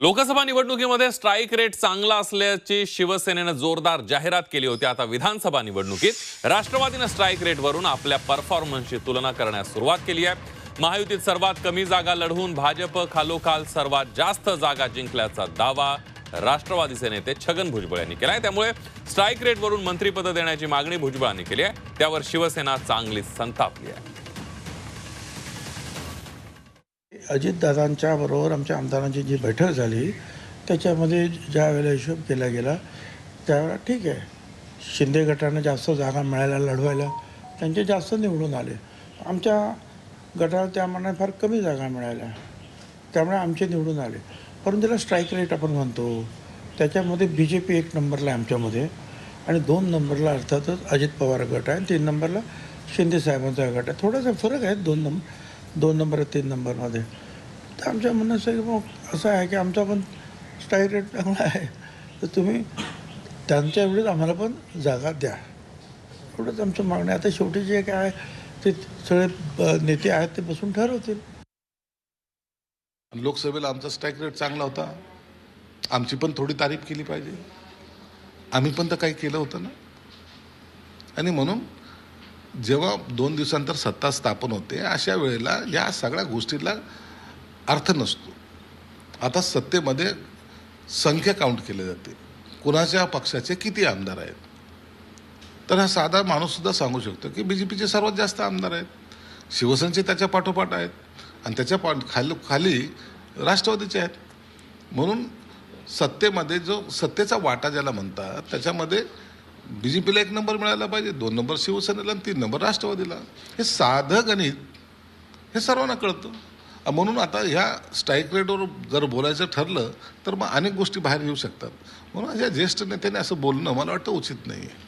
लोकसभा निवडणुकीमध्ये strike rate चांगला असल्याची शिवसेनेनं जोरदार जाहिरात केली होती. आता विधानसभा निवडणुकीत राष्ट्रवादीनं स्ट्राईक रेटवरून आपल्या परफॉर्मन्सची तुलना करण्यास सुरुवात केली आहे. महायुतीत सर्वात कमी जागा लढवून भाजप खालोखाल सर्वात जास्त जागा जिंकल्याचा दावा राष्ट्रवादीचे नेते छगन भुजबळ यांनी केलाय. त्यामुळे स्ट्राईक रेटवरून मंत्रिपद देण्याची मागणी भुजबळांनी केली आहे. त्यावर शिवसेना चांगली संतापली आहे. अजितदादांच्या बरोबर आमच्या आमदारांची जी बैठक झाली त्याच्यामध्ये ज्या वेळेला हिशोब केला गेला त्यावेळेला ठीक आहे शिंदे गटानं जास्त जागा मिळायला लढवायला त्यांचे जास्त निवडून आले. आमच्या गटाला त्यामानाने फार कमी जागा मिळाल्या. त्यामुळे आमचे निवडून आले. परंतु त्याला स्ट्राईक रेट आपण म्हणतो त्याच्यामध्ये बी जे पी एक नंबरला आहे आमच्यामध्ये. आणि दोन नंबरला अर्थातच अजित पवार गट आहे तीन नंबरला शिंदे साहेबांचा गट आहे. थोडासा फरक आहे दोन नंबर दोन नंबर तीन नंबरमध्ये तर आमच्या म्हणणं असं की मग असं आहे की आमचा पण स्ट्राईक रेट चांगला आहे. तर तुम्ही त्यांच्या एवढीच आम्हाला पण जागा द्या. एवढंच आमचं मागणं आता शेवटी जे काय आहे ते सगळे नेते आहेत ते बसून ठरवतील. लोकसभेला आमचा स्ट्राईक रेट चांगला होता. आमची पण थोडी तारीफ केली पाहिजे. आम्ही पण तर काही केलं होतं ना. आणि म्हणून जेव्हा दोन दिवसांतर सत्ता स्थापन होते अशा वेळेला या सगळ्या गोष्टीला अर्थ नसतो. आता सत्तेमध्ये संख्या काउंट केली जाते. कुणाच्या पक्षाचे किती आमदार आहेत? तर हा साधा माणूससुद्धा सांगू शकतो की बी जे पीचे सर्वात जास्त आमदार आहेत. शिवसेनेचे त्याच्या पाठोपाठ आहेत. आणि त्याच्या पा खाल खाली राष्ट्रवादीचे आहेत. म्हणून सत्तेमध्ये जो सत्तेचा वाटा ज्याला म्हणतात त्याच्यामध्ये बी जे पीला एक नंबर मिळायला पाहिजे दोन नंबर शिवसेनेला आणि तीन नंबर राष्ट्रवादीला. हे साधं गणित हे सर्वांना कळतं. म्हणून आता ह्या स्ट्राईक रेटवर जर बोलायचं ठरलं तर मग अनेक गोष्टी बाहेर येऊ शकतात. म्हणून या ज्येष्ठ नेत्याने असं बोलणं मला वाटतं उचित नाही आहे